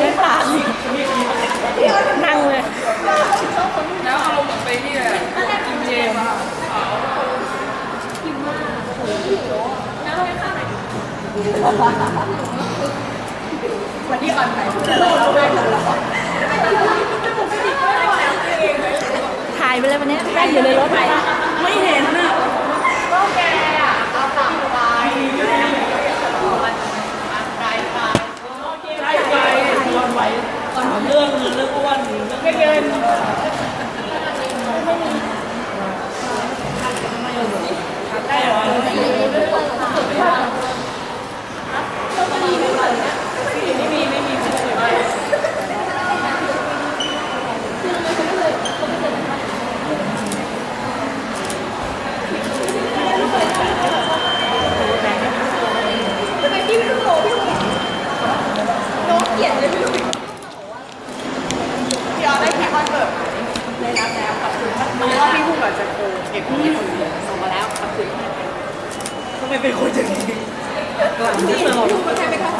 ไม่ปากนั่งเลยแล้วเอาลงไปนี่แหละกินเจมส์วันที่ออนไปพูดอะไรเราไม่ทันแล้วถ่ายไปเลยวันนี้นั่งอยู่ในรถไปไม่เห็นน่ะ ก็แกอะเอาตับไปไกลไป ไล่ไปย้อนไว้ตอนเรื่องเงินเรื่องอ้วนเรื่องไม่เงินได้เหรอไม่มีไม่มีไม่มี ทำไมพี่ไม่รู้โลพี่น้อง เกียดเลยพี่พี่ออได้แค่คอนเสิร์ตได้รับแล้วขอบคุณมากรู้ว่าพี่พูดแบบจะโกงเก็บพี่คนเดียวส่งมาแล้วขอบคุณทำไมเป็นคนอย่างนี้หลังที่เราพี่คนไทยไหมคะ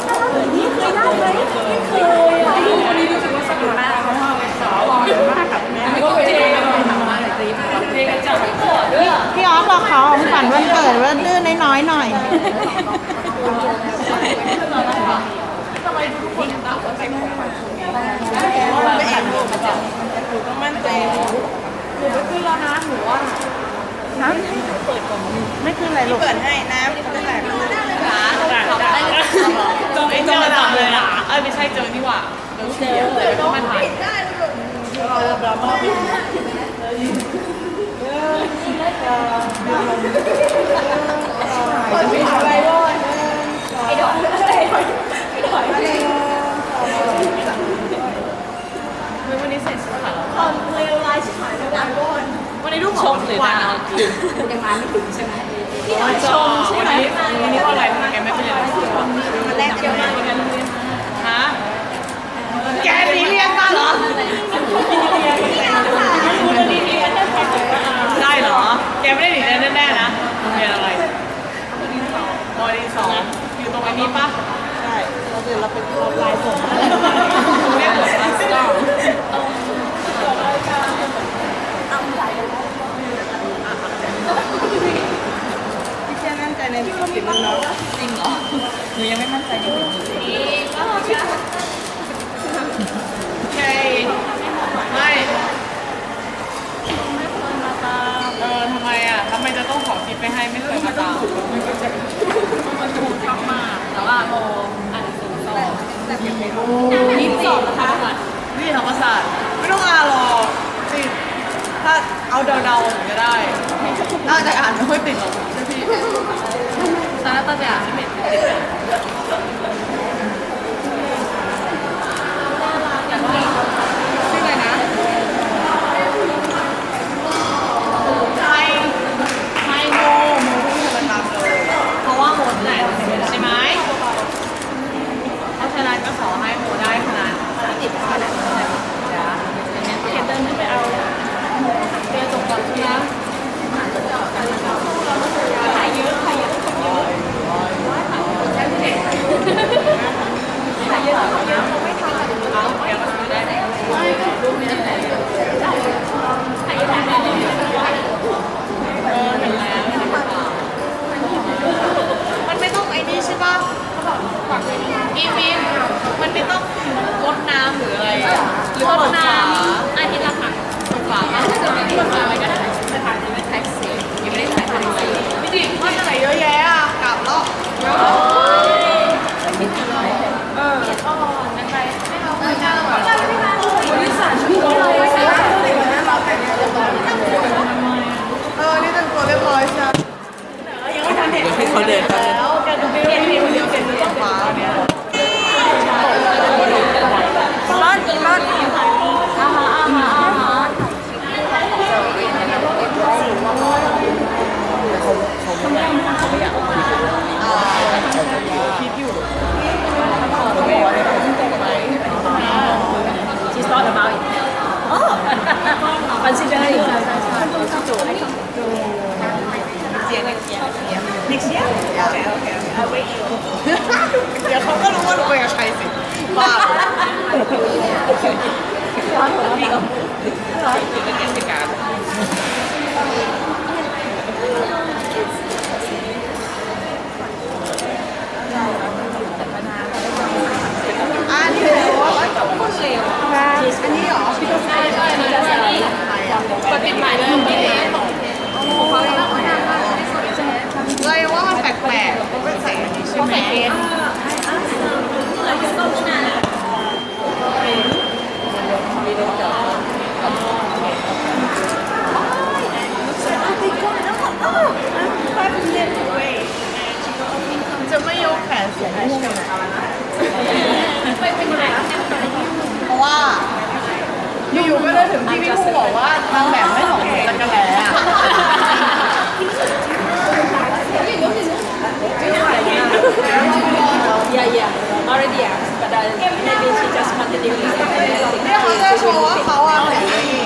นี่เคยได้ไหมไม่เคยอะวันนี้รู้สึกว่าสนุกมากเพราะว่าเป็นสาวเยอมากกับแม่ก็ไปเจกันทำมาหลายทีเจกันจากขวดด้วยพี่ออฟบอกเขาของขวัญวันเกิดว่าดื้อน้อยๆหน่อยทำไม่ แอบดูมาจากหนูต้องมั่นใจหนูไปขึ้นแล้วนะหนูว่านะไม่คืออะไรลูกเปิดให้น้ำจะแตกลูกร้านจงไอ้เจอจับเลยอะเอ้ยไม่ใช่เจอนี่หว่าเจอเจอเลยมันถ่ายได้ลูกเราดราม่าพี่เปิดไม่ถ่ายไว้ด้วยไอ้ดอกไอ้ดอกไอ้ดอกอะไร วันนี้ใส่เสื้อขาว ตอนเลวร้ายชิบหายเลยวันก่อน วันนี้ลูกชมหรือดาวกิน ยังมาไม่ถึงใช่ไหม ชมใช่ไหมวันนี้ว่าอะไรแกไม่เป็นไรมันแรกเชียวมากฮะแกนีเรียนมาเหรอได้เหรอ แกไม่ได้หนีแน่ๆนะเรียนอะไรบอดี้สองอยู่ตรงอันนี้ปะใช่เราเดี๋ยวเราไปรอบลายผมเรียกเหมือนมาสเตอร์ พี่เชื่อมั่นใจในฝีมือน้อง จริงเหรอหนูยังไม่มั่นใจในตัวเองโอเคไม่เออทำไมอะทำไมจะต้องขอคิดไปให้ไม่เคยมาตามมันถูกชอบมาก แต่ว่าโมอ่านหนังสือสอบนี่สอบนะคะ นี่ธรรมศาสตร์ไม่ต้องอ่านหรอกติดถ้าเอาเดาๆถึงจะได้น่าจะอ่านไม่ค่อยติดหรอกใช่พี่ตอนนั้นตอนจะอ่านไม่ติดติดชื่ออะไรนะไทยไทยโมโมที่ทำตามเลย เพราะว่าโมแหละใช่ไหม เพราะฉะนั้นก็ขอให้โมได้ขนาดติดขนาดนี้จ้ะเขียนเดินขึ้นไปเอาเรียนจบก่อนใช่ไหมถ่ายเยอะถ่ายเยอะถ่ายเยอะถ่ายเยอะถ่ายเยอะไม่ทันเอาแกมาซื้อได้ไหมไม่รูปนี้ไหนถ่ายเยอะถ่ายเยอะเออเห็นแล้วเห็นแล้วมันไม่ต้องไอ้นี่ใช่ป่ะ อีวินมันไม่ต้องรดน้ำหรืออะไร อะหรือรดน้ำอาทิตย์ละครั้งฝาถ้าเกิดไม่รดน้ำอะไรก็ได้แต่ถ่ายจะไม่แท็กซี่ยังไม่ได้ถ่ายทำอะไรพี่ดิว่าอะไรเยอะแยะอะกลับแล้วเออนะคะไม่เอาไม่เอาบริษัทชุดอะไร เออ นี่แต่งตัวเรียบร้อยใช่ ยังไม่ทันเห็นให้เขาเดินแล้วแกดูไม่เห็นเห็นเดียวเสร็จแล้วฟ้าเนี่ย รอดรอด เร้อนหัวเราะร้อเป็นเทศกาลอันนี้เหรออันนี้เหรอใช่ใช่มันจะใส่กดติดหมเลยไม่ได้เลยว่ามันแปลกๆมันเป็นใส่อันนี้ใช่ไหม จะไม่ยกแขนเสียงให้เลยเพราะว่า อยู่ๆก็เลยถึงที่พี่ผู้บอกว่านางแบบไม่หลงจักรแล้อะ Yeah, yeah. Already asked, but uh, maybe she just wanted to เนี่ยเขาจะโชว์ว่าเขาอะแขนไม่ดี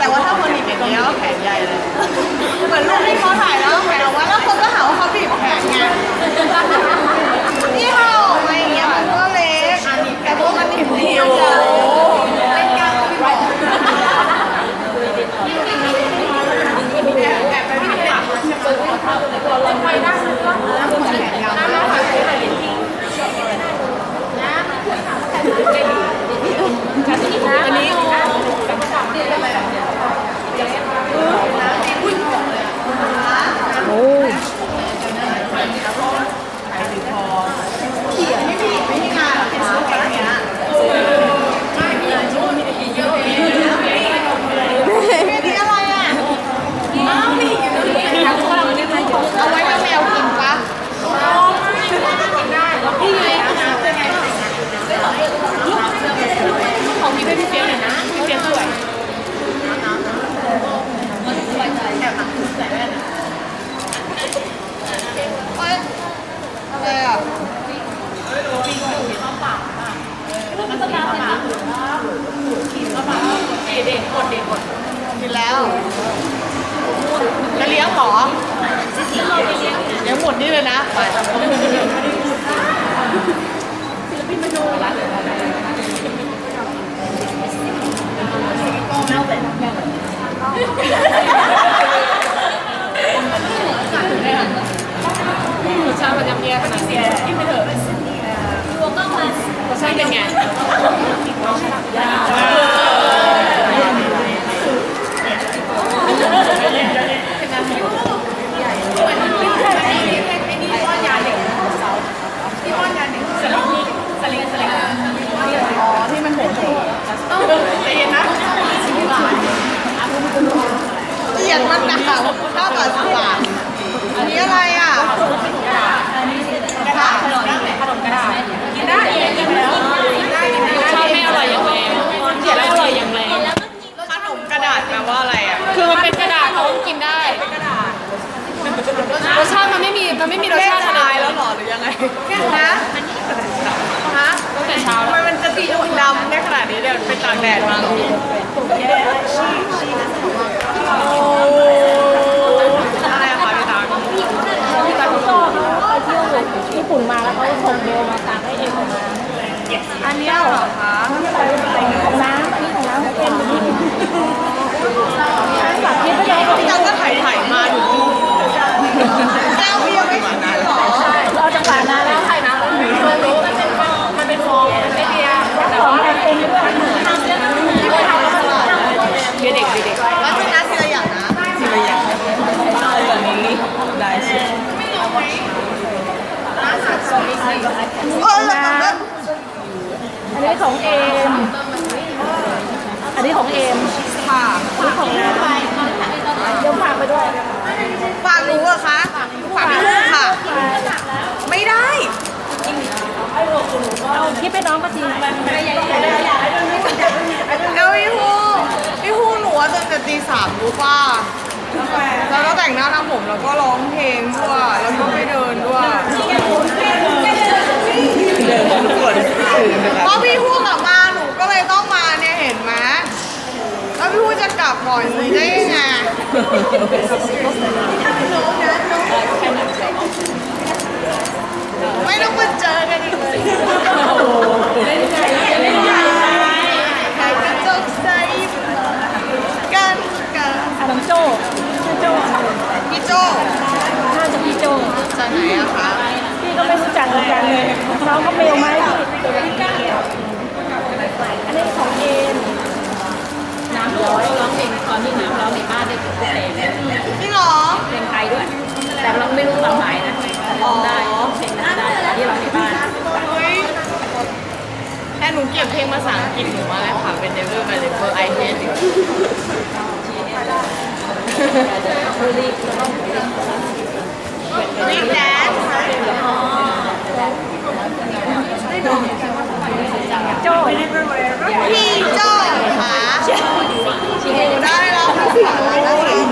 แต่ว่าถ้าคนหนีบอย่างนี้ยก็แขนใหญ่เลย เหมือนรูปที่เขาถ่ายแล้วแขนออกมาแล้วคนก็หาว่าเขาบีบแขนไงนี่เขาออกมาอย่างเงี้ยมันก็เล็กแต่พวกมันหนีบเดียวาวข้าวต่อสิบบาทอันนี้อะไรอะกระดาษขนมกระดาษกินได้กินแล้วรสชาติไม่อร่อยอย่างแรงเขียนแล้วอร่อยอย่างแรงขนมกระดาษแปลว่าอะไรอะคือมันเป็นกระดาษเขากินได้รสชาติมันไม่มีมันไม่มีรสเล่นชาติอะไรชายแล้วหรอหรือยังไงฮะฮะตั้งแต่เช้าทำไมแล้วมันจะสีดำได้ขนาดนี้เดี๋ยวไปตากแดดมาโอ้อะไรอะคะพี่ตั๊ก ญี่ปุ่นมาแล้วเขาส่งเมลมาตามให้เองมา อันนี้ เหรอคะ ของน้ำอันนี้ของน้ำเอ็มนี่ฝากคิดไปเลย พี่ตั๊กก็ถ่ายถ่ายมาอยู่แก้วพี่ยังไม่ถึงเหรอ เราจะผ่านมาแล้ว ใช่นะมันรู้มันเป็นฟองมันเป็นฟองมันไม่เดียแต่ว่า เอ็มด้วย เด็กเด็ก แล้วชนะทีละอย่างนะทีละอย่างแบบนี้ได้สิเออแล้วมัน อันนี้ของเอ็มอันนี้ของเอ็ม ค่ะ อันนี้ของน้ำเดี๋ยวฝากไปด้วย ฝากรู้เหรอคะฝากพี่ลูกค่ะ ไม่ได้ คิดไปน้องก็จริงแล้วพี่ฮูพี่ฮูหนูว่าตื่นแต่ตีสามรู้ป่ะแล้วก็แต่งหน้าทำผมแล้วก็ร้องเพลงด้วยแล้วก็ไปเดินด้วยเพราะพี่ฮูกลับมาหนูก็เลยต้องมาเนี่ยเห็นไหมแล้วพี่ฮูจะกลับก่อนนี้ได้ยังไง ไม่ต้องมาเจอกันอีกเลยเล่นใจเล่นใจใครกระจกใจกันกันอารังโจ้ชื่โจพี่โจ้น่าจะพี่โจ้จากไหนอะคะพี่ก็ไม่รู้จักเหมือนกันเลยน้องก็เมลมาห้พี่อันนี้ของเองน้ำร้อยร้องเพลงตอนนี้น้ำร้องในบ้านได้ถึงเพลงจริงหรอเพลงไทยด้วย แต่เราไม่รู้ความหมายนะ ร้องได้เสีงดังได้ที่เราในบ้านแค่หนูเก็บเพลงภาษาอังกฤษหนูมาแล้วค่ะ เป็น Never by Never I Hate You รีบแดนโจ้พี่โจ้ค่ะได้แล้วภาษอังก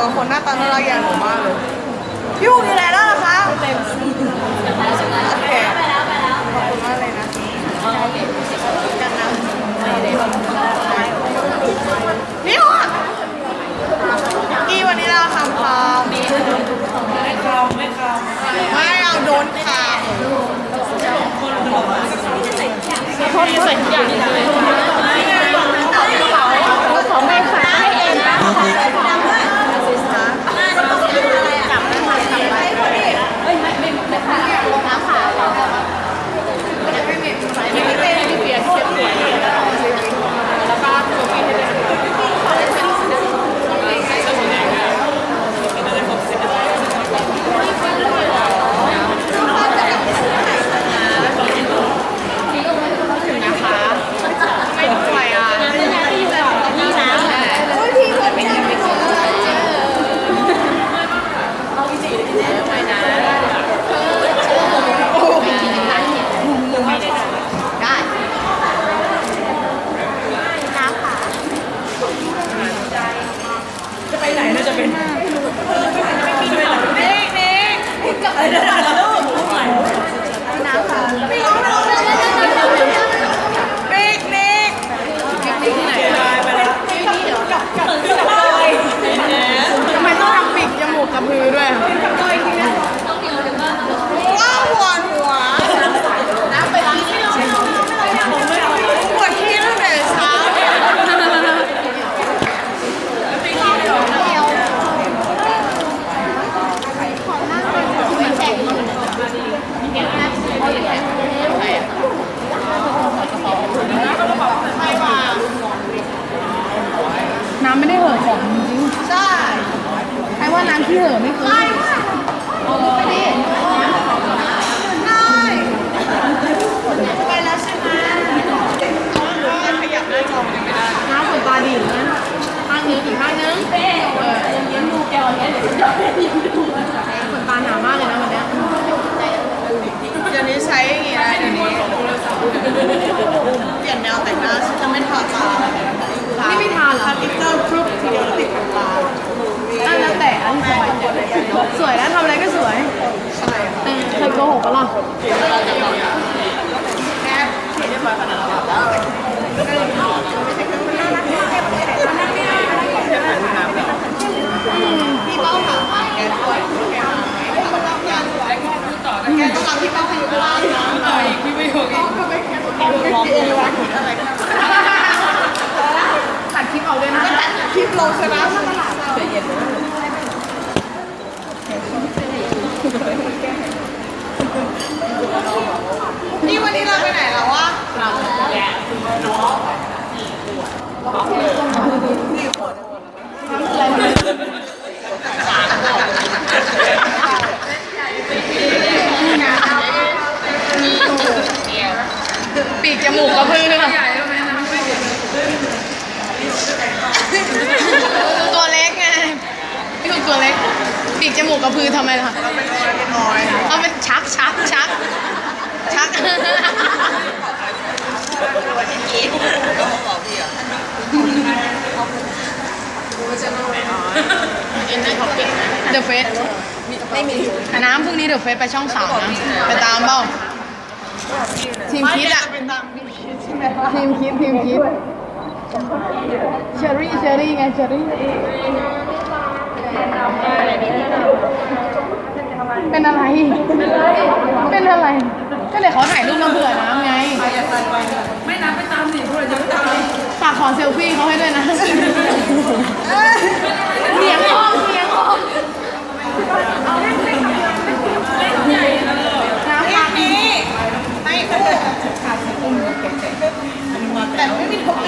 นูว่ามันเหมาะคนหน้าตาน่ารักอย่างหนูมากเลยพี่หูมีอะไหนแล้วล่ะคะ ยโกหกปะล่ะแม่เรียบร้อยขนาดนั้นแล้วพี่เป้าถามหาแกด้วยแกหาไหม แกกำลังแกแกกำลังพี่เป้าพยุงร่างนะพี่ไม่หกก็ไม่แค่ต้องร้องเพลงอะไรอะไรตัดคลิปเอาด้วยนะก็ตัดคลิปลงใช่ไหมนี่วันนี้เราไปไหนแล้ววะปีกจมูกกระพือค่ะตัวเล็กไงพี่คือตัวเล็ก ปีกจมูกกระพือทำไมล่ะเราไปนอนไปนอนเอาเป็นชักชักชักชักเดอะเฟสไม่มีน้ำพรุ่งนี้เดอะเฟสไปช่องสามนะไปตามเปล่าทีมคิดอะเป็นตามที่คิดใช่ไหมทีมคิดทีมคิดเชอรี่เชอรี่ไงเชอรี่ เป็นอะไร เป็นอะไร ก็เดี๋ยวเขาถ่ายรูปมาเผื่อน้ำไง ไม่นับไปตามสิพวกเราจะไม่ตามฝากขอเซลฟี่เขาให้ด้วยนะเสียงออกเสียงออกน้ำ นี่ ปัง นี่ไม่อุ้มแต่ไม่มีท็อป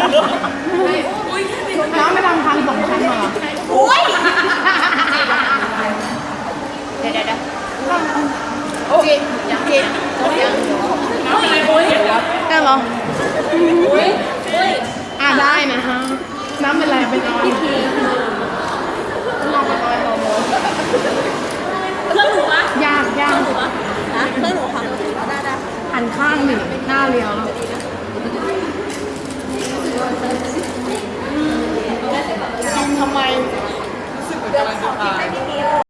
ปิ้งอะไรให้อุ้มให้อุ้มนะอุ้มนะน้ำไม่ทำทางสองชั้นเหรออุ้ยเดี๋ยวเดี๋ยวเดี๋ยวโอเคยังเกินน้ำอะไรโอ้ยได้หรออะได้นะฮะน้ำเป็นไรเป็นออยล์ลองเป็นออยล์ฮอร์โมเครื่องหนูวะยากยากเครื่องหนูวะนะเครื่องหนูค่ะได้ได้หันข้างหนึ่งหน้าเรียวแล้ว ทำไม รู้สึกเหมือนกำลังจะตาย